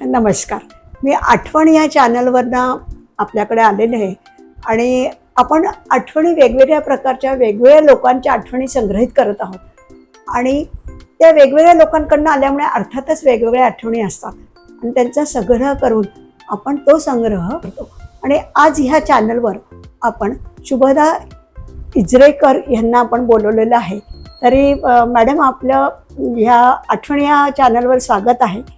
नमस्कार. मी आठवण या चॅनलवरनं आपल्याकडे आलेले आहे आणि आपण आठवणी वेगवेगळ्या प्रकारच्या वेगवेगळ्या लोकांच्या आठवणी संग्रहित करत आहोत. आणि त्या वेगवेगळ्या लोकांकडनं आल्यामुळे अर्थातच वेगवेगळ्या आठवणी असतात. आणि त्यांचा संग्रह करून आपण तो संग्रह करतो. आणि आज ह्या चॅनलवर आपण शुभदा इजरेकर यांना आपण बोलवलेलं आहे. तरी मॅडम आपलं ह्या आठवणी या चॅनलवर स्वागत आहे.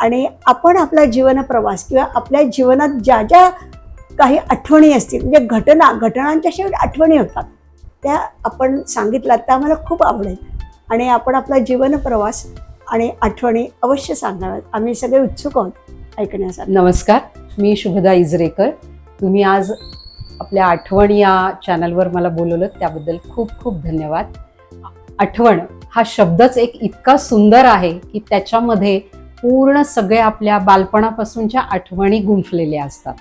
आणि आपण आपला जीवन प्रवास किंवा आपल्या जीवनात ज्या ज्या काही आठवणी असतील म्हणजे घटना घटनांच्या शेवटी आठवणी होतात त्या आपण सांगितल्यात त्या आम्हाला खूप आवडेल. आणि आपण आपला जीवन प्रवास आणि आठवणी अवश्य सांगाव्यात आम्ही सगळे उत्सुक आहोत ऐकण्यासाठी. नमस्कार मी शुभदा इजरेकर. तुम्ही आज आपल्या आठवण या चॅनलवर मला बोलवलं त्याबद्दल खूप खूप धन्यवाद. आठवण हा शब्दच एक इतका सुंदर आहे की त्याच्यामध्ये पूर्ण सगळे आपल्या बालपणापासूनच्या आठवणी गुंफलेल्या असतात.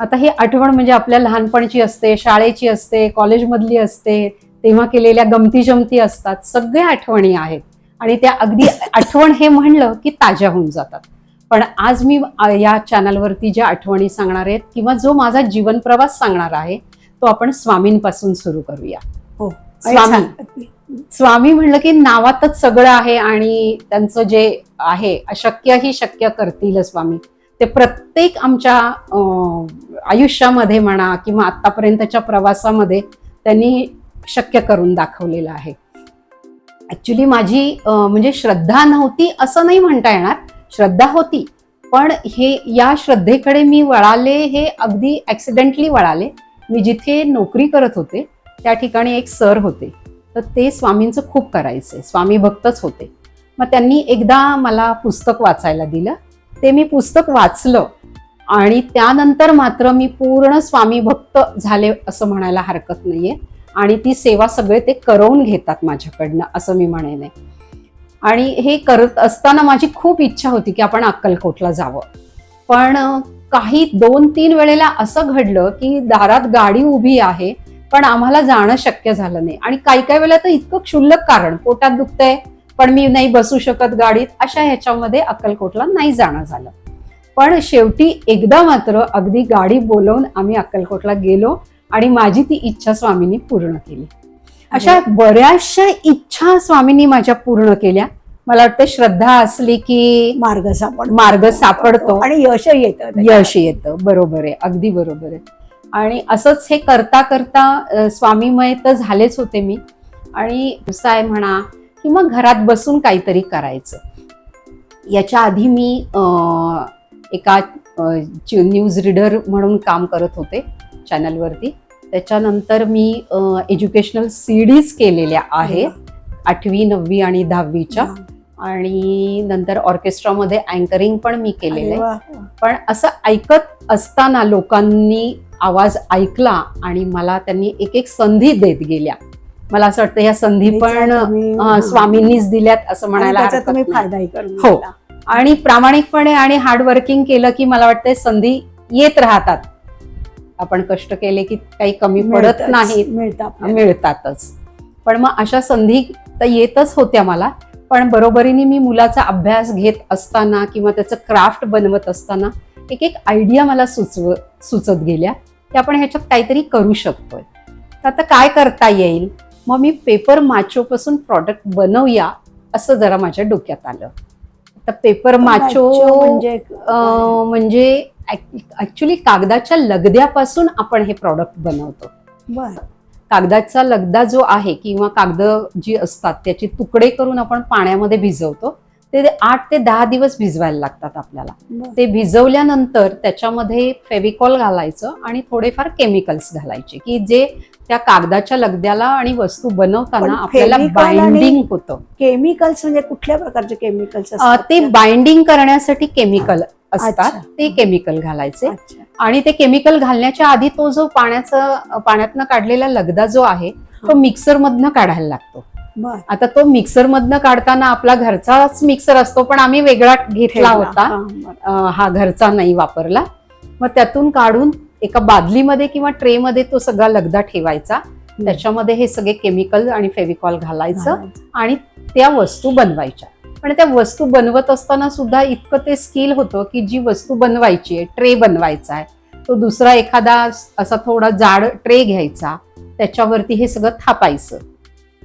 आता ही आठवण म्हणजे आपल्या लहानपणची असते शाळेची असते कॉलेजमधली असते तेव्हा केलेल्या गमती जमती असतात सगळ्या आठवणी आहेत. आणि त्या अगदी आठवण हे म्हणलं की ताज्या होऊन जातात. पण आज मी या चॅनलवरती ज्या आठवणी सांगणार आहेत किंवा जो माझा जीवन प्रवास सांगणार आहे तो आपण स्वामींपासून सुरू करूया. हो. स्वामी. स्वामी म्हणलं की नावातच सगळं आहे आणि त्यांचं जे आहे अशक्य ही शक्य करतील स्वामी. ते प्रत्येक आमच्या आयुष्यामध्ये म्हणा किंवा आतापर्यंतच्या प्रवासामध्ये त्यांनी शक्य करून दाखवलेलं आहे. ऍक्च्युली माझी म्हणजे श्रद्धा नव्हती असं नाही म्हणता येणार. श्रद्धा होती. पण हे या श्रद्धेकडे मी वळाले हे अगदी ऍक्सिडेंटली वळाले. मी जिथे नोकरी करत होते त्या ठिकाणी एक सर होते. तर ते स्वामींचं खूप करायचे. स्वामी भक्तच होते. मग त्यांनी एकदा मला पुस्तक वाचायला दिलं. ते मी पुस्तक वाचलं आणि त्यानंतर मात्र मी पूर्ण स्वामी भक्त झाले असं म्हणायला हरकत नाहीये आणि ती सेवा सगळे ते करवून घेतात माझ्याकडनं असं मी म्हणेन. आणि हे करत असताना माझी खूप इच्छा होती की आपण अक्कलकोटला जावं. पण काही दोन तीन वेळेला असं घडलं की दारात गाडी उभी आहे पण आम्हाला जाणं शक्य झालं नाही. आणि काही काही वेळेला तर इतकं क्षुल्लक कारण पोटात दुखतंय पण मी नाही बसू शकत गाडीत अशा ह्याच्यामध्ये अक्कलकोटला नाही जाणं झालं. पण शेवटी एकदा मात्र अगदी गाडी बोलवून आम्ही अक्कलकोटला गेलो आणि माझी ती इच्छा स्वामींनी पूर्ण केली. अशा बऱ्याचशा इच्छा स्वामींनी माझ्या पूर्ण केल्या. मला वाटतं श्रद्धा असली की मार्ग सापड मार्ग सापडतो. आणि यश येतं यश येतं. बरोबर आहे. अगदी बरोबर आहे. आणि असंच हे करता करता स्वामीमय तर झालेच होते मी. आणि व्यवसाय म्हणा किंवा घरात बसून काहीतरी करायचं. याच्या आधी मी एका न्यूज रीडर म्हणून काम करत होते चॅनलवरती. त्याच्यानंतर मी एज्युकेशनल सीडीज केलेल्या आहेत आठवी नववी आणि दहावीच्या. आणि नंतर ऑर्केस्ट्रामध्ये अँकरिंग पण मी केलेलं आहे. पण असं ऐकत असताना लोकांनी आवाज ऐकला आणि मला त्यांनी एक एक संधी देत गेल्या. मला असं वाटतं ह्या संधी पण स्वामींनीच दिल्यात असं म्हणायला नाही. करून हो. आणि प्रामाणिकपणे आणि हार्ड वर्किंग केलं की मला वाटतं संधी येत राहतात. आपण कष्ट केले की काही कमी पडत आपल्याला. मिळतातच. पण मग अशा संधी तर येतच होत्या मला. पण बरोबरीने मी मुलाचा अभ्यास घेत असताना किंवा त्याचं क्राफ्ट बनवत असताना एक एक आयडिया मला सुचव सुचत गेल्या. की आपण ह्याच्यात काहीतरी करू शकतोय. तर आता काय करता येईल? मग मी पेपर माचोपासून प्रॉडक्ट बनवूया असं जरा माझ्या डोक्यात आलं. आता पेपर माचो म्हणजे म्हणजे ऍक्च्युली कागदाच्या लगद्यापासून आपण हे प्रॉडक्ट बनवतो. बर. कागदाचा लगदा जो आहे किंवा कागद जी असतात त्याचे तुकडे करून आपण पाण्यामध्ये भिजवतो. ते आठ ते दहा दिवस भिजवायला लागतात आपल्याला. ते भिजवल्यानंतर त्याच्यामध्ये फेविकॉल घालायचं आणि थोडेफार केमिकल्स घालायचे की जे त्या कागदाच्या लगद्याला आणि वस्तू बनवताना आपल्याला बाइंडिंग होतं. केमिकल्स म्हणजे कुठल्या प्रकारचे केमिकल्स ते बाइंडिंग करण्यासाठी केमिकल असतात. ते केमिकल घालायचे. आणि ते केमिकल घालण्याच्या आधी तो जो पाण्याचा पाण्यातनं काढलेला लगदा जो आहे तो मिक्सर मधनं काढायला लागतो. आता तो मिक्सर मधनं काढताना आपला घरचाच मिक्सर असतो पण आम्ही वेगळा घेतला. होता. हा, घरचा नाही वापरला. मग त्यातून काढून एका बादलीमध्ये किंवा ट्रेमध्ये तो सगळा लगदा ठेवायचा. त्याच्यामध्ये हे सगळे केमिकल आणि फेविकॉल घालायचं घालायचं. आणि त्या वस्तू बनवायच्या. पण त्या वस्तू बनवत असताना सुद्धा इतकं ते स्किल होतं की जी वस्तू बनवायची आहे ट्रे बनवायचा आहे तो दुसरा एखादा असा थोडा जाड ट्रे घ्यायचा त्याच्यावरती हे सगळं थापायचं.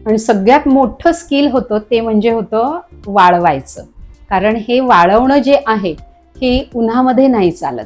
आणि सगळ्यात मोठं स्किल होतं ते म्हणजे होतं वाळवायचं. कारण हे वाळवणं जे आहे हे उन्हामध्ये नाही चालत.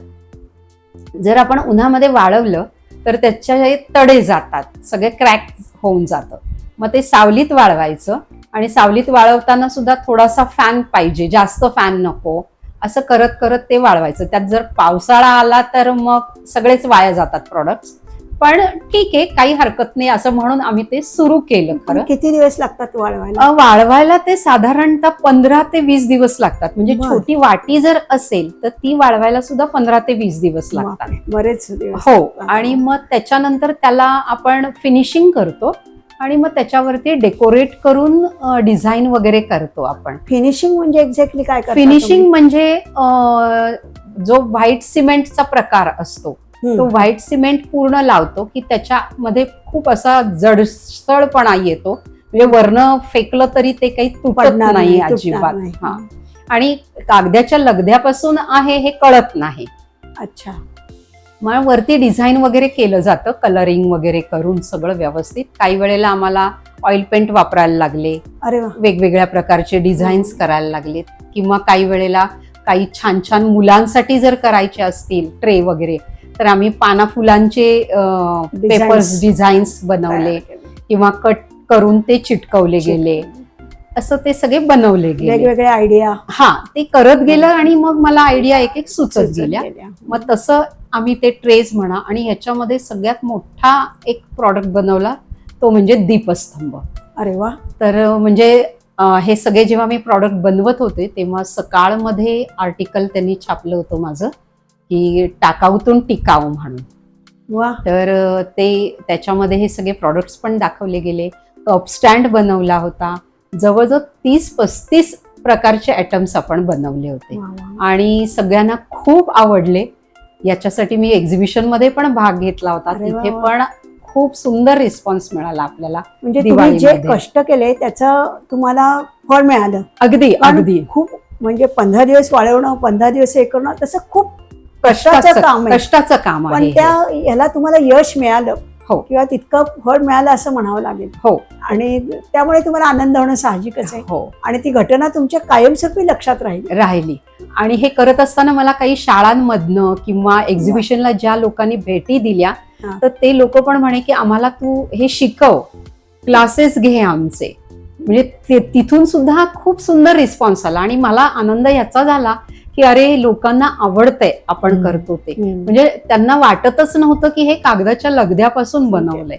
जर आपण उन्हामध्ये वाळवलं तर त्याच्या तडे जातात. सगळे क्रॅक होऊन जातं. मग ते सावलीत वाळवायचं आणि सावलीत वाळवताना सुद्धा थोडासा फॅन पाहिजे. जास्त फॅन नको. असं करत करत ते वाळवायचं. त्यात जर पावसाळा आला तर मग सगळेच वाया जातात प्रॉडक्ट्स पण ठीक आहे काही हरकत नाही असं म्हणून आम्ही ते सुरू केलं खरं. किती दिवस लागतात वाळवायला? वाळवायला ते साधारणतः पंधरा ते वीस दिवस लागतात. म्हणजे. छोटी वाटी जर असेल तर ती वाळवायला सुद्धा पंधरा ते वीस दिवस लागतात. बरेच हो आणि मग त्याच्यानंतर त्याला आपण फिनिशिंग करतो आणि मग त्याच्यावरती डेकोरेट करून डिझाईन वगैरे करतो आपण. फिनिशिंग म्हणजे एक्झॅक्टली काय फिनिशिंग म्हणजे जो व्हाईट सिमेंटचा प्रकार असतो? तो. व्हाईट सिमेंट पूर्ण लावतो की त्याच्यामध्ये खूप असा जडसळपणा येतो. म्हणजे वर्ण फेकलं तरी ते काही तुटत नाही अजिबात. हा. आणि कागदाच्या लगद्यापासून आहे हे कळत नाही. अच्छा. मग वरती डिझाईन वगैरे केलं जातं कलरिंग वगैरे करून सगळं व्यवस्थित. काही वेळेला आम्हाला ऑइल पेंट वापरायला लागले. अरे वेगवेगळ्या प्रकारचे डिझाईन्स करायला लागलेत. किंवा काही वेळेला काही छान छान मुलांसाठी जर करायचे असतील ट्रे वगैरे तर आम्ही पाना फुलांचे. पेपर्स डिझाईन्स बनवले किंवा कट करून ते चिटकवले गेले. असं ते सगळे बनवले गेले. वेगवेगळे आयडिया हा ते करत गेलं आणि मग मला आयडिया एक एक सुचत गेल्या. मग तसं आम्ही ते ट्रेज म्हणा आणि ह्याच्यामध्ये सगळ्यात मोठा एक प्रॉडक्ट बनवला तो म्हणजे दीपस्तंभ. अरे वा. तर म्हणजे हे सगळे जेव्हा मी प्रॉडक्ट बनवत होते तेव्हा सकाळमध्ये आर्टिकल त्यांनी छापलं होतं माझं. की टाकाऊतून टिकाऊ म्हणून. वा. तर ते त्याच्यामध्ये हे सगळे प्रॉडक्ट्स पण दाखवले गेले. कप स्टँड बनवला होता. जवळजवळ तीस पस्तीस प्रकारचे ॲटम्स आपण बनवले होते. आणि सगळ्यांना खूप आवडले. याच्यासाठी मी एक्झिबिशनमध्ये पण भाग घेतला होता. तिथे. पण खूप सुंदर रिस्पॉन्स मिळाला आपल्याला म्हणजे तुम्ही जे. कष्ट केले त्याचं तुम्हाला फळ मिळालं. अगदी अगदी. खूप म्हणजे पंधरा दिवस वाळवणं पंधरा दिवस हे करणं तसं खूप कष्टाचं काम आहे. कष्टाचं काम पण आहे. त्या ह्याला तुम्हाला यश मिळालं हो. किंवा तितकं फळ मिळालं असं म्हणावं लागेल. हो. आणि त्यामुळे तुम्हाला आनंद होणं साहजिकच आहे. हो. आणि ती घटना तुमच्या कायमस्वरूपी लक्षात राहील. राहिली. आणि हे करत असताना मला काही शाळांमधनं किंवा एक्झिबिशनला ज्या लोकांनी भेटी दिल्या. तर ते लोक पण म्हणे की आम्हाला तू हे शिकव. क्लासेस घे आमचे. म्हणजे तिथून सुद्धा खूप सुंदर रिस्पॉन्स आला. आणि मला आनंद याचा झाला की अरे लोकांना आवडतंय आपण. करतो ते. म्हणजे त्यांना वाटतच नव्हतं की हे कागदाच्या लगद्यापासून बनवलंय.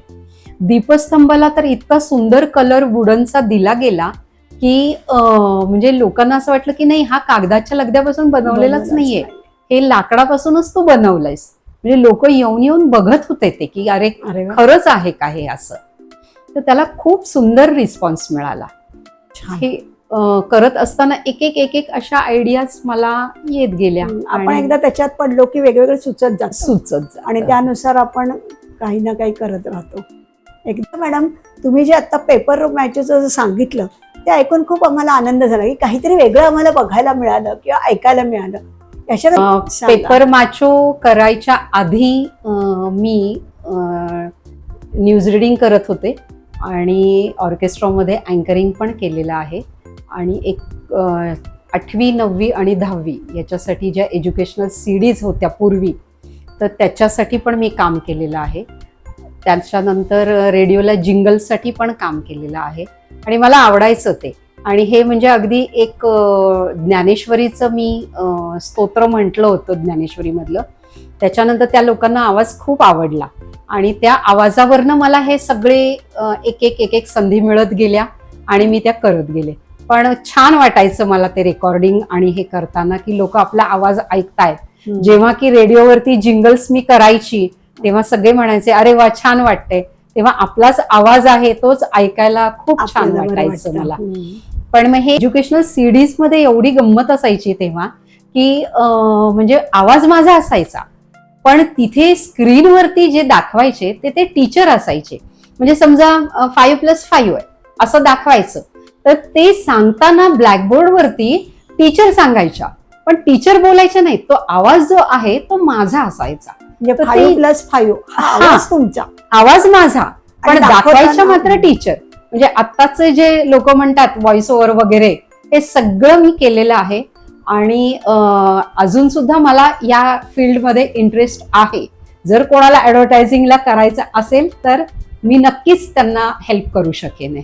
दीपस्तंभाला तर इतका सुंदर कलर वुडनचा दिला गेला की म्हणजे लोकांना असं वाटलं की नाही हा कागदाच्या लगद्यापासून बनवलेलाच नाहीये. हे लाकडापासूनच तू बनवलंयस. म्हणजे लोक येऊन येऊन बघत होते ते की अरे खरंच आहे का हे असं? तर त्याला खूप सुंदर रिस्पॉन्स मिळाला. हे करत असताना एक एक एक एक अशा आयडियाज मला येत गेल्या. आपण एकदा त्याच्यात पडलो की वेगवेगळे सुचत जात सुचत. आणि त्यानुसार आपण काही ना काही करत राहतो. एकदा मॅडम तुम्ही जे आता पेपर मॅचेचं सांगितलं ते ऐकून खूप आम्हाला आनंद झाला की काहीतरी वेगळं आम्हाला बघायला मिळालं किंवा ऐकायला मिळालं. सांगा. पेपर मॅचो करायच्या आधी मी न्यूज रिडिंग करत होते. आणि ऑर्केस्ट्रामध्ये अँकरिंग पण केलेलं आहे. आणि एक आठवी नववी आणि दहावी याच्यासाठी ज्या एज्युकेशनल सीडीज होत्या पूर्वी तर त्याच्यासाठी पण मी काम केलेलं आहे. त्याच्यानंतर रेडिओला जिंगलसाठी पण काम केलेलं आहे. आणि मला आवडायचं ते. आणि हे म्हणजे अगदी एक ज्ञानेश्वरीचं मी स्तोत्र म्हटलं होतं ज्ञानेश्वरीमधलं. त्याच्यानंतर त्या लोकांना आवाज खूप आवडला. आणि त्या आवाजावरनं मला हे सगळे एक एक एक एक संधी मिळत गेल्या आणि मी त्या करत गेले. पण छान वाटायचं मला ते रेकॉर्डिंग आणि हे करताना की लोक आपला आवाज ऐकतायत. जेव्हा की रेडिओवरती जिंगल्स मी करायची तेव्हा सगळे म्हणायचे अरे वा छान वाटतंय तेव्हा आपलाच आवाज आहे तोच ऐकायला खूप छान वाटायचं वाटतं. मला. पण मग हे एज्युकेशनल सीडीजमध्ये एवढी गंमत असायची तेव्हा की म्हणजे आवाज माझा असायचा पण तिथे स्क्रीनवरती जे दाखवायचे ते ते टीचर असायचे म्हणजे समजा फाईव्ह प्लस फाईव्ह आहे असं दाखवायचं तर ते सांगताना ब्लॅकबोर्डवरती टीचर सांगायच्या. पण टीचर बोलायच्या नाही तो आवाज जो आहे तो माझा असायचा. म्हणजे फाईव्ह प्लस फाईव्ह हा. आवाज तुमचा. आवाज माझा. पण दाखवायच्या मात्र टीचर म्हणजे आत्ताचे जे लोक म्हणतात व्हॉइस ओव्हर वगैरे हे सगळं मी केलेलं आहे. आणि अजून सुद्धा मला या फील्डमध्ये इंटरेस्ट आहे. जर कोणाला ॲडव्हर्टायझिंगला करायचं असेल तर मी नक्कीच त्यांना हेल्प करू शकेन.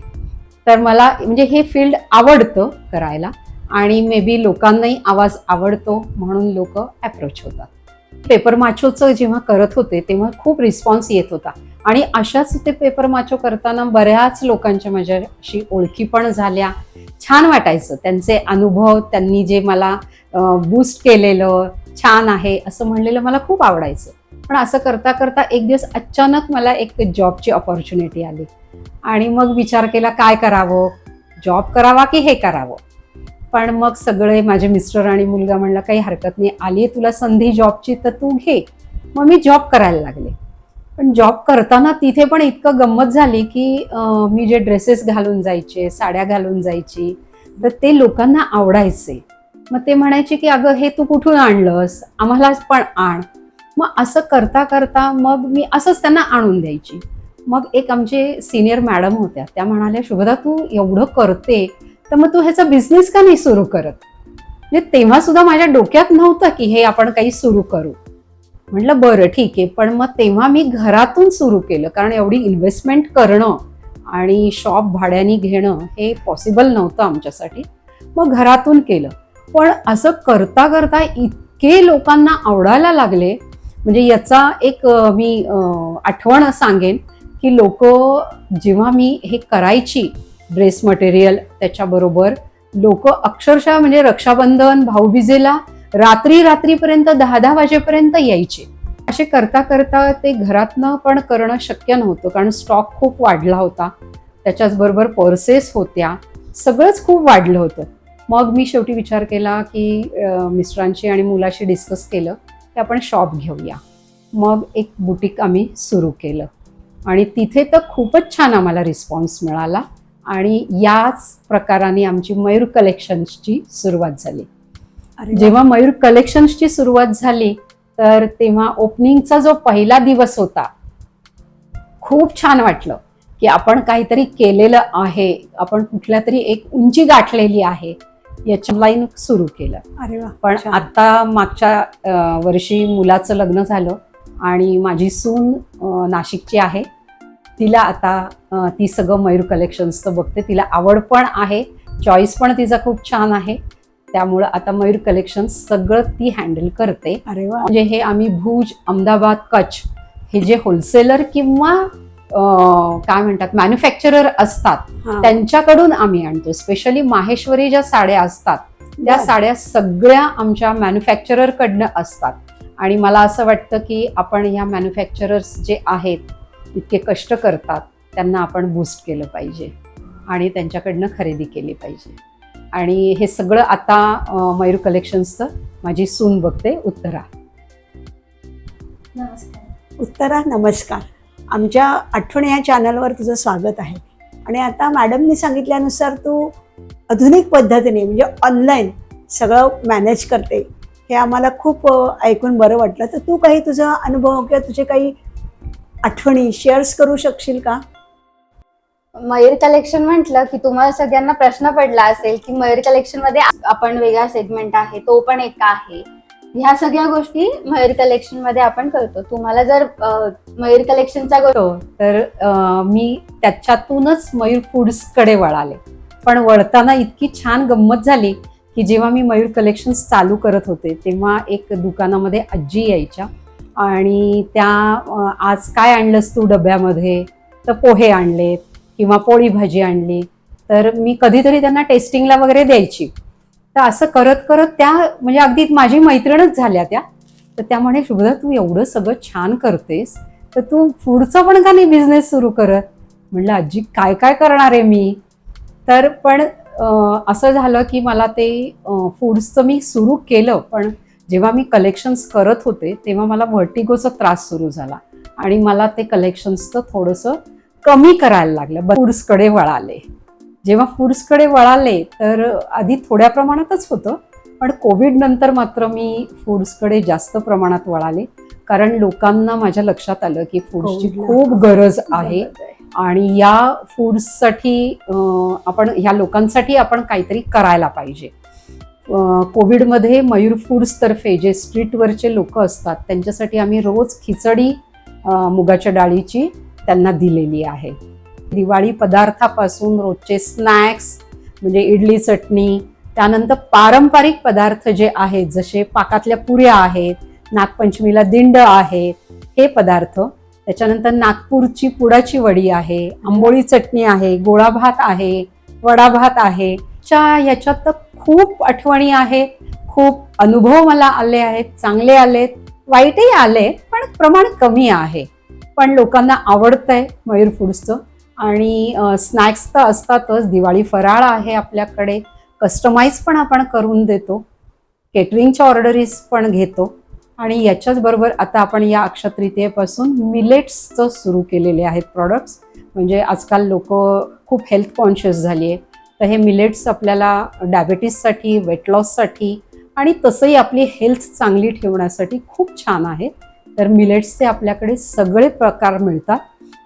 तर मला म्हणजे हे फील्ड आवडतं करायला आणि मे बी लोकांनाही आवाज आवडतो म्हणून लोक अप्रोच होतात. पेपर माचोचं जेव्हा करत होते तेव्हा खूप रिस्पॉन्स येत होता. आणि अशाच ते पेपर माचो करताना बऱ्याच लोकांच्या माझ्याशी ओळखी पण झाल्या. छान वाटायचं. त्यांचे अनुभव त्यांनी जे मला बूस्ट केलेलं छान आहे असं म्हणलेलं मला खूप आवडायचं. पण असं करता करता एक दिवस अचानक मला एक जॉबची ऑपॉर्च्युनिटी आली. आणि मग विचार केला काय करावं? जॉब करावा की हे करावं? पण मग सगळे माझे मिस्टर आणि मुलगा म्हणला काही हरकत नाही. आली तुला संधी जॉबची तर तू घे. मग मी जॉब करायला लागले. पण जॉब करताना तिथे पण इतकं गंमत झाली की मी जे ड्रेसेस घालून जायचे साड्या घालून जायची तर ते लोकांना आवडायचे. मग ते म्हणायचे की अगं हे तू कुठून आणलंस? आम्हाला पण आण. मग असं करता करता मग मी असंच त्यांना आणून द्यायची. मग एक आमचे सिनियर मॅडम होत्या त्या म्हणाल्या शुभदा तू एवढं करते तर मग तू ह्याचा बिझनेस का नाही सुरू करत? म्हणजे तेव्हा सुद्धा माझ्या डोक्यात नव्हतं की हे आपण काही सुरू करू. म्हटलं बरं ठीक आहे पण मग तेव्हा मी घरातून सुरू केलं कारण एवढी इन्व्हेस्टमेंट करणं आणि शॉप भाड्याने घेणं हे पॉसिबल नव्हतं आमच्यासाठी. मग घरातून केलं. पण असं करता करता इतके लोकांना आवडायला लागले म्हणजे याचा एक मी आठवण सांगेन. की लोक जेव्हा मी हे करायची ड्रेस मटेरियल त्याच्याबरोबर लोक अक्षरशः म्हणजे रक्षाबंधन भाऊबीजेला रात्री रात्रीपर्यंत दहा दहा वाजेपर्यंत यायचे. असे करता करता ते घरातनं पण करणं शक्य नव्हतं कारण स्टॉक खूप वाढला होता. त्याच्याच बरोबर पर्सेस होत्या. सगळंच खूप वाढलं होतं. मग मी शेवटी विचार केला की मिस्टरांशी आणि मुलाशी डिस्कस केलं की आपण शॉप घेऊया. मग एक बुटीक आम्ही सुरू केलं. आणि तिथे तर खूपच छान आम्हाला रिस्पॉन्स मिळाला आणि याच प्रकाराने आमची मयूर कलेक्शन्सची सुरुवात झाली. जेव्हा मयूर कलेक्शन्सची सुरुवात झाली तर तेव्हा ओपनिंगचा जो पहिला दिवस होता खूप छान वाटलं की आपण काहीतरी केलेलं आहे आपण कुठल्या तरी एक उंची गाठलेली आहे याच्या लाईन सुरू केलं पण. आता मागच्या वर्षी मुलाचं लग्न झालं आणि माझी सून नाशिकची आहे. तिला आता ती सगळं मयूर कलेक्शन्सचं बघते. तिला आवड पण आहे. चॉईस पण तिचा खूप छान आहे. त्यामुळं आता मयूर कलेक्शन्स सगळं ती हँडल करते. अरे वा. म्हणजे हे आम्ही भुज अहमदाबाद कच्छ हे जे होलसेलर किंवा काय म्हणतात मॅन्युफॅक्चरर असतात. त्यांच्याकडून आम्ही आणतो. स्पेशली माहेश्वरी ज्या साड्या असतात त्या. साड्या सगळ्या आमच्या मॅन्युफॅक्चरर कडनं असतात. आणि मला असं वाटतं की आपण ह्या मॅन्युफॅक्चरर्स जे आहेत इतके कष्ट करतात त्यांना आपण बूस्ट केलं पाहिजे आणि त्यांच्याकडनं खरेदी केली पाहिजे. आणि हे सगळं आता मयूर कलेक्शन्सचं माझी सून बघते उत्तरा. नमस्कार. उत्तरा नमस्कार. आमच्या आठवण या चॅनलवर तुझं स्वागत आहे. आणि आता मॅडमनी सांगितल्यानुसार तू आधुनिक पद्धतीने म्हणजे ऑनलाईन सगळं मॅनेज करते. हे आम्हाला खूप ऐकून बरं वाटलं. तर तू काही तुझा अनुभव किंवा तुझे काही आठवणी शेअर्स करू शकशील का? मयूर कलेक्शन म्हटलं की तुम्हाला सगळ्यांना प्रश्न पडला असेल की मयूर कलेक्शनमध्ये आपण वेगळा सेगमेंट आहे तो पण एक आहे. ह्या सगळ्या गोष्टी मयूर कलेक्शनमध्ये आपण करतो. तुम्हाला जर मयूर कलेक्शनचा गो- होतो तर मी त्याच्यातूनच मयूर फूड्सकडे वळाले. पण वळताना इतकी छान गंमत झाली की जेव्हा मी मयूर कलेक्शन्स चालू करत होते तेव्हा एक दुकानामध्ये आजी यायच्या. आणि त्या आज काय आणलंस तू डब्यामध्ये? तर पोहे आणलेत किंवा पोळी भाजी आणली. तर मी कधीतरी त्यांना टेस्टिंगला वगैरे द्यायची. तर असं करत करत त्या म्हणजे अगदी माझी मैत्रीणच झाल्या त्या. तर त्या म्हणे शुभदा तू एवढं सगळं छान करतेस. तर तू फूडचा पण का नाही बिझनेस सुरू करत? म्हणलं आजी काय काय करणार आहे मी? तर पण असं झालं की मला ते फूड्सचं मी सुरू केलं पण जेव्हा मी कलेक्शन्स करत होते तेव्हा मला व्हर्टिगोचा त्रास सुरू झाला. आणि मला ते कलेक्शन्सचं थोडंसं कमी करायला लागलं. फूड्सकडे वळाले. जेव्हा फूड्सकडे वळाले तर आधी थोड्या प्रमाणातच होतं पण कोविड नंतर मात्र मी फूड्सकडे जास्त प्रमाणात वळाले. कारण लोकांना माझ्या लक्षात आलं की फूड्सची. खूप गरज आहे. आणि या फूड्ससाठी आपण ह्या लोकांसाठी आपण काहीतरी करायला पाहिजे. कोविडमध्ये मयूर फूड्सतर्फे जे स्ट्रीटवरचे लोक असतात त्यांच्यासाठी आम्ही रोज खिचडी मुगाच्या डाळीची त्यांना दिलेली आहे. दिवाळी पदार्थापासून रोजचे स्नॅक्स म्हणजे इडली चटणी त्यानंतर पारंपरिक पदार्थ जे आहेत जसे पाकातल्या पुऱ्या आहेत नागपंचमीला दिंड आहेत हे पदार्थ त्याच्यानंतर नागपूरची पुडाची वडी आहे आंबोळी चटणी आहे गोळा भात आहे वडा भात आहे च्या ह्याच्यात तर खूप आठवणी आहेत खूप अनुभव मला आले आहेत चांगले आलेत वाईटही आले पण प्रमाण कमी आहे. पण लोकांना आवडतंय मयूर फूड्सचं आणि स्नॅक्स तर असतातच दिवाळी फराळ आहे आपल्याकडे कस्टमाइज पण आपण करून देतो केटरिंगच्या ऑर्डरीज पण घेतो. आणि याच्याच बरोबर आता आपण या अक्षतृतीयेपासून मिलेट्सचं सुरू केलेले आहेत प्रॉडक्ट्स म्हणजे आजकाल लोक खूप हेल्थ कॉन्शियस झाली आहे. तर हे मिलेट्स आपल्याला डायबेटीससाठी वेट लॉससाठी आणि तसंही आपली हेल्थ चांगली ठेवण्यासाठी खूप छान आहे. तर मिलेट्सचे आपल्याकडे सगळे प्रकार मिळतात.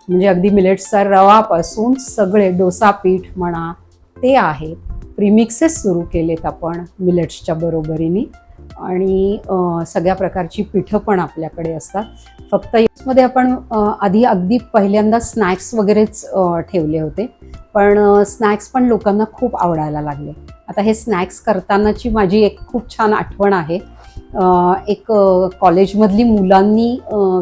म्हणजे अगदी मिलेट्सचा रवापासून सगळे डोसा पीठ म्हणा ते आहे. प्रीमिक्सेस सुरू केलेत आपण मिलेट्सच्या बरोबरीने. आणि सगळ्या प्रकारची पिठं पण आपल्याकडे असतात. फक्त यामध्ये आपण आधी अगदी पहिल्यांदा स्नॅक्स वगैरेच ठेवले होते. पण स्नॅक्स पण लोकांना खूप आवडायला लागले. आता हे स्नॅक्स करतानाची माझी एक खूप छान आठवण आहे. एक कॉलेजमधली मुलांनी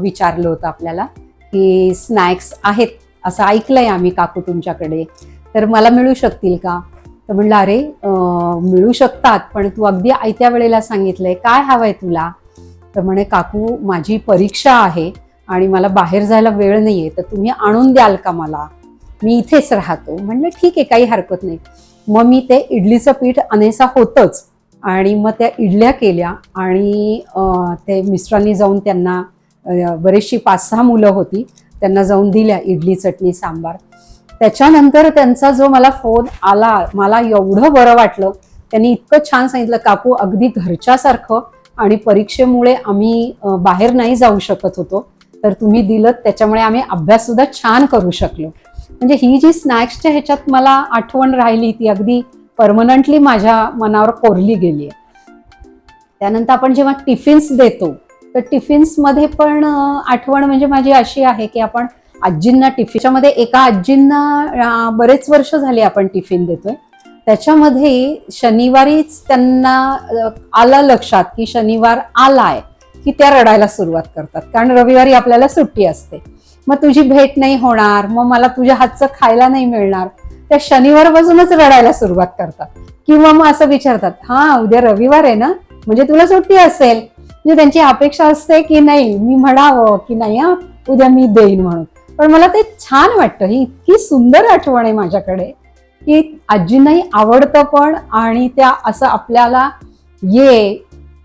विचारलं होतं आपल्याला की स्नॅक्स आहेत असं ऐकलं आहे आम्ही काकू तुमच्याकडे. तर मला मिळू शकतील का? तर म्हणलं अरे मिळू शकतात पण तू अगदी आयत्या वेळेला सांगितलंय काय हवंय तुला? तर म्हणे काकू माझी परीक्षा आहे आणि मला बाहेर जायला वेळ नाहीये तर तुम्ही आणून द्याल का मला? मी इथेच राहतो. म्हणलं ठीक आहे काही हरकत नाही. मग मी ते इडलीचं पीठ अनेसा होतंच आणि मग त्या इडल्या केल्या आणि ते मिस्टरांनी जाऊन त्यांना बरीचशी पाच सहा मुलं होती त्यांना जाऊन दिल्या इडली चटणी सांबार. त्याच्यानंतर त्यांचा जो मला फोन आला मला एवढं बरं वाटलं. त्यांनी इतकं छान सांगितलं काकू अगदी घरच्यासारखं आणि परीक्षेमुळे आम्ही बाहेर नाही जाऊ शकत होतो. तर तुम्ही दिलं त्याच्यामुळे आम्ही अभ्यास सुद्धा छान करू शकलो. म्हणजे ही जी स्नॅक्सच्या ह्याच्यात मला आठवण राहिली ती अगदी परमनंटली माझ्या मनावर कोरली गेली आहे. त्यानंतर आपण जेव्हा टिफिन्स देतो तर टिफिन्समध्ये पण आठवण म्हणजे माझी अशी आहे की आपण आजींना टिफिनच्यामध्ये एका आजींना बरेच वर्ष झाली आपण टिफिन देतोय. त्याच्यामध्ये शनिवारीच त्यांना आलं लक्षात की शनिवार आलाय की त्या रडायला सुरुवात करतात. कारण रविवारी आपल्याला सुट्टी असते. मग तुझी भेट नाही होणार मग मला तुझ्या हातचं खायला नाही मिळणार. त्या शनिवारपासूनच रडायला सुरुवात करतात. किंवा मग असं विचारतात हा उद्या रविवार आहे ना? म्हणजे तुला सुट्टी असेल. म्हणजे त्यांची अपेक्षा असते की नाही मी म्हणावं की नाही हा उद्या मी देईन म्हणून. पण मला ते छान वाटतं. ही इतकी सुंदर आठवण आहे माझ्याकडे की आजींनाही आवडतं पण आणि त्या असं आपल्याला ये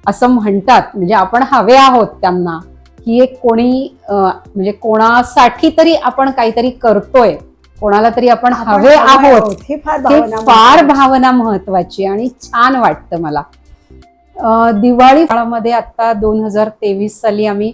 असं म्हणतात. म्हणजे आपण हवे आहोत त्यांना. की एक कोणी म्हणजे कोणासाठी तरी आपण काहीतरी करतोय. कोणाला तरी आपण हवे आहोत. हे फार भावना महत्वाची. आणि छान वाटतं मला. दिवाळी काळामध्ये आता दोन हजार तेवीस साली आम्ही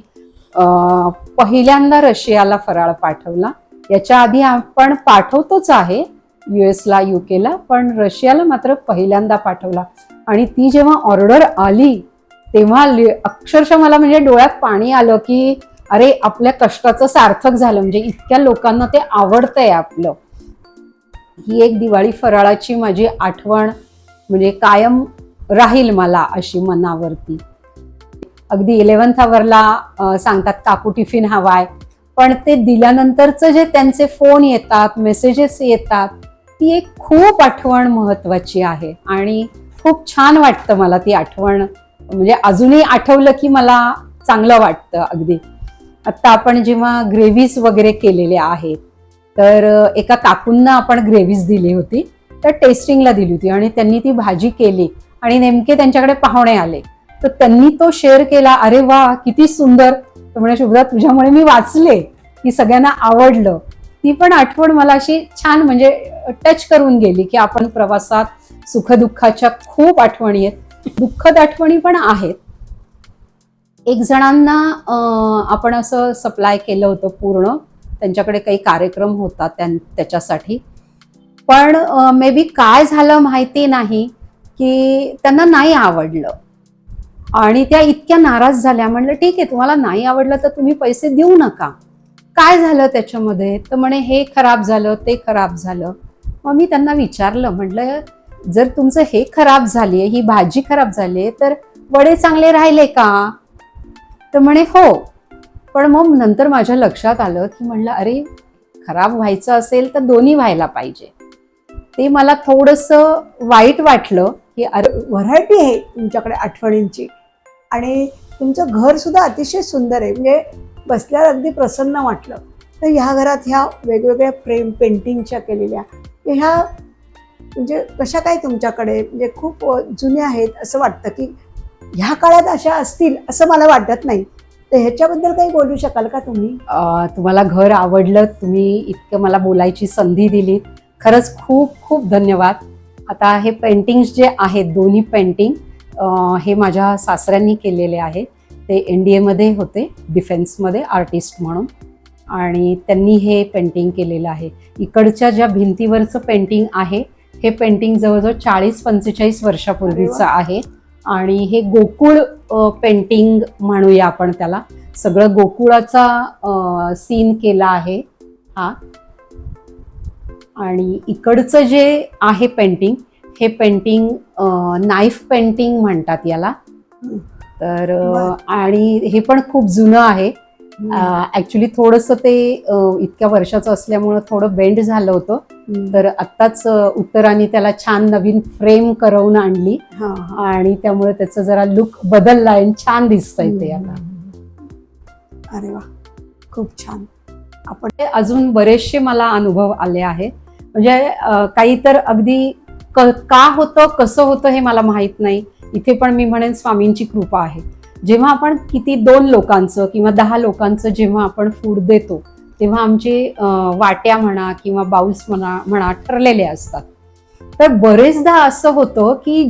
पहिल्यांदा रशियाला फराळ पाठवला. याच्या आधी आपण पाठवतोच आहे यू एसला यू केला पण रशियाला मात्र पहिल्यांदा पाठवला. आणि ती जेव्हा ऑर्डर आली तेव्हा अक्षरशः मला म्हणजे डोळ्यात पाणी आलं की अरे आपल्या कष्टाचं सार्थक झालं. म्हणजे इतक्या लोकांना ते आवडतंय आपलं. ही एक दिवाळी फराळाची माझी आठवण म्हणजे कायम राहील मला अशी मनावरती. अगदी इलेव्हन्थ आवरला सांगतात काकू टिफिन हवाय. पण ते दिल्यानंतरचं जे त्यांचे फोन येतात मेसेजेस येतात ती एक खूप आठवण महत्वाची आहे. आणि खूप छान वाटतं मला ती आठवण. म्हणजे अजूनही आठवलं की मला चांगलं वाटतं अगदी. आत्ता आपण जेव्हा ग्रेव्हीज वगैरे केलेल्या आहेत तर एका काकूंना आपण ग्रेव्हीज दिली होती. तर टेस्टिंगला दिली होती आणि त्यांनी ती भाजी केली. आणि नेमके त्यांच्याकडे पाहुणे आले. तर त्यांनी तो शेअर केला अरे वा किती सुंदर. तर म्हणे शुभदा तुझ्यामुळे मी वाचले. की सगळ्यांना आवडलं. ती पण आठवण मला अशी छान म्हणजे टच करून गेली की आपण प्रवासात सुखदुःखाच्या खूप आठवणी आहेत. दुःखद आठवणी पण आहेत. एक जणांना आपण असं सप्लाय केलं होतं पूर्ण. त्यांच्याकडे काही कार्यक्रम होता त्यां त्याच्यासाठी. पण मे बी काय झालं माहिती नाही की त्यांना नाही आवडलं. आणि त्या इतक्या नाराज झाल्या. म्हणलं ठीक आहे तुम्हाला नाही आवडलं तर तुम्ही पैसे देऊ नका. काय झालं त्याच्यामध्ये? तर म्हणे हे खराब झालं ते खराब झालं. मग मी त्यांना विचारलं म्हटलं जर तुमचं हे खराब झाली ही भाजी खराब झाली आहे तर वडे चांगले राहिले का? तर म्हणे हो. पण मग नंतर माझ्या लक्षात आलं की म्हणलं अरे खराब व्हायचं असेल तर दोन्ही व्हायला पाहिजे. ते मला थोडंसं वाईट वाटलं की अरे व्हरायटी आहे तुमच्याकडे आठवणींची. आणि तुमचं घरसुद्धा अतिशय सुंदर आहे. म्हणजे बसल्यावर अगदी प्रसन्न वाटलं. तर ह्या घरात ह्या वेगवेगळ्या फ्रेम पेंटिंगच्या केलेल्या. ह्या म्हणजे कशा काय तुमच्याकडे? म्हणजे खूप जुने जुन्या आहेत असं वाटतं की ह्या काळात अशा असतील असं मला वाटत नाही. तर ह्याच्याबद्दल काही बोलू शकाल का तुम्ही? तुम्हाला घर आवडलं तुम्ही इतकं मला बोलायची संधी दिली. खरंच खूप खूप धन्यवाद. आता हे पेंटिंग्स जे आहेत दोन्ही पेंटिंग हे माझ्या सासऱ्यांनी केलेले आहेत ते एन डी एमध्ये होते डिफेन्समध्ये आर्टिस्ट म्हणून. आणि त्यांनी हे पेंटिंग केलेलं आहे. इकडच्या ज्या भिंतीवरचं पेंटिंग आहे हे पेंटिंग जवळजवळ चाळीस पंचेचाळीस वर्षापूर्वीचं आहे. आणि हे गोकुळ पेंटिंग म्हणूया आपण त्याला. सगळं गोकुळाचा सीन केला आहे हा. आणि इकडचं जे आहे पेंटिंग हे पेंटिंग नाईफ पेंटिंग म्हणतात याला. तर. आणि हे पण खूप जुनं आहे ऍक्च्युली थोडंसं ते इतक्या वर्षाचं असल्यामुळं थोडं बेंड झालं होतं. तर आत्ताच उत्तराने त्याला छान नवीन फ्रेम करवून आणली. आणि त्यामुळे त्याचं जरा लुक बदलला आणि छान दिसतंय ते आता अरे वा खूप छान आपण अजून बरेचसे मला अनुभव आले आहेत म्हणजे काही तर अगदी क- का होतं कसं होतं हे मला माहीत नाही. इथे पण मी म्हणेन स्वामींची कृपा आहे. जेव्हा आपण किती दोन लोकांचं किंवा दहा लोकांचं जेव्हा आपण फूड देतो तेव्हा आमचे वाट्या म्हणा किंवा बाउल्स म्हणा म्हणा ठरलेले असतात. तर बरेचदा असं होतं की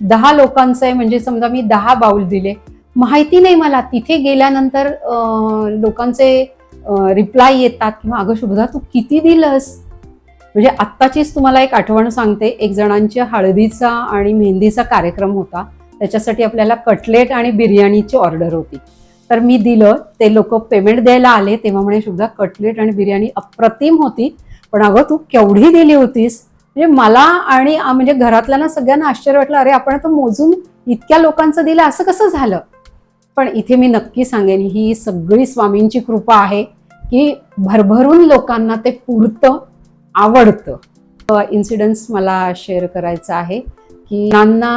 दहा लोकांचं आहे म्हणजे समजा मी दहा बाउल दिले. माहिती नाही मला तिथे गेल्यानंतर लोकांचे रिप्लाय येतात किंवा अगं शुभदा तू किती दिलंस? म्हणजे आत्ताचीच तुम्हाला एक आठवण सांगते. एक जणांच्या हळदीचा आणि मेहंदीचा कार्यक्रम होता. त्याच्यासाठी आपल्याला कटलेट आणि बिर्याणीची ऑर्डर होती. तर मी दिलं. ते लोक पेमेंट द्यायला आले. तेव्हा म्हणे सुद्धा कटलेट आणि बिर्याणी अप्रतिम होती. पण अगं तू केवढी दिली होतीस? म्हणजे मला आणि म्हणजे घरातल्यांना सगळ्यांना आश्चर्य वाटलं. अरे आपण आता मोजून इतक्या लोकांचं दिलं. असं कसं झालं? पण इथे मी नक्की सांगेन ही सगळी स्वामींची कृपा आहे की भरभरून लोकांना ते पुरतं. आवडतं. इन्सिडन्स मला शेअर करायचा आहे की त्यांना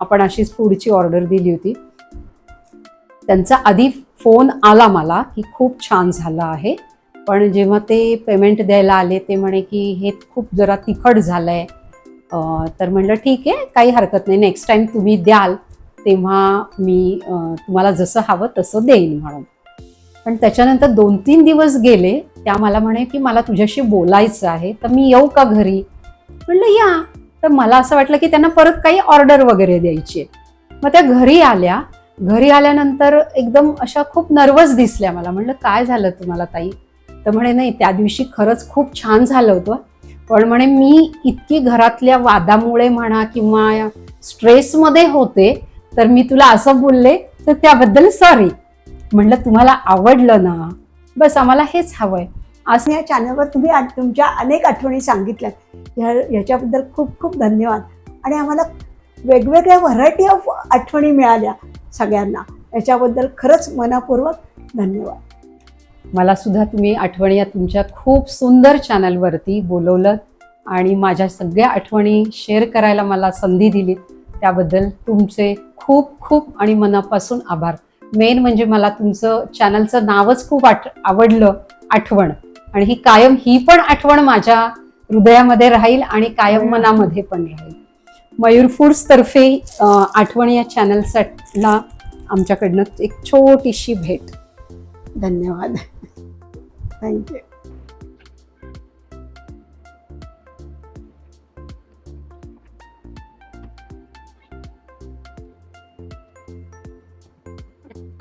आपण अशीच फूडची ऑर्डर दिली होती. त्यांचा आधी फोन आला मला की खूप छान झालं आहे. पण जेव्हा ते पेमेंट द्यायला आले ते म्हणे की हे खूप जरा तिखट झालं आहे तर म्हणलं ठीक आहे काही हरकत नाही. नेक्स्ट टाईम तुम्ही द्याल तेव्हा मी तुम्हाला जसं हवं तसं देईन म्हणून. पण त्याच्यानंतर दोन तीन दिवस गेले त्या मला म्हणे की मला तुझ्याशी बोलायचं आहे तर मी येऊ का घरी? म्हणलं या. तर मला असं वाटलं की त्यांना परत काही ऑर्डर वगैरे द्यायची आहे. मग त्या घरी आल्या. घरी आल्यानंतर एकदम अशा खूप नर्वस दिसल्या मला. म्हणलं काय झालं तुम्हाला ताई? तर म्हणे नाही त्या दिवशी खरंच खूप छान झालं होतं. पण म्हणे मी इतकी घरातल्या वादामुळे म्हणा किंवा स्ट्रेसमध्ये होते तर मी तुला असं बोलले तर त्याबद्दल सॉरी म्हणलं तुम्हाला आवडलं ना? बस आम्हाला हेच हवंय. असं या चॅनलवर तुम्ही तुमच्या अनेक आठवणी सांगितल्यात. ह्या ह्याच्याबद्दल खूप खूप धन्यवाद. आणि आम्हाला वेगवेगळ्या व्हरायटी ऑफ आठवणी मिळाल्या सगळ्यांना. याच्याबद्दल खरंच मनापूर्वक धन्यवाद. मला सुद्धा तुम्ही आठवणी या तुमच्या खूप सुंदर चॅनलवरती बोलवलं आणि माझ्या सगळ्या आठवणी शेअर करायला मला संधी दिलीत. त्याबद्दल तुमचे खूप खूप आणि मनापासून आभार. मेन म्हणजे मला तुमचं चॅनलचं नावच खूप आठ आवडलं आठवण. आणि ही कायम ही पण आठवण माझ्या हृदयामध्ये राहील आणि कायम मनामध्ये पण राहील. मयूर फूड्स तर्फे आठवण या चॅनलला आमच्याकडनं एक छोटीशी भेट. धन्यवाद. थँक्यू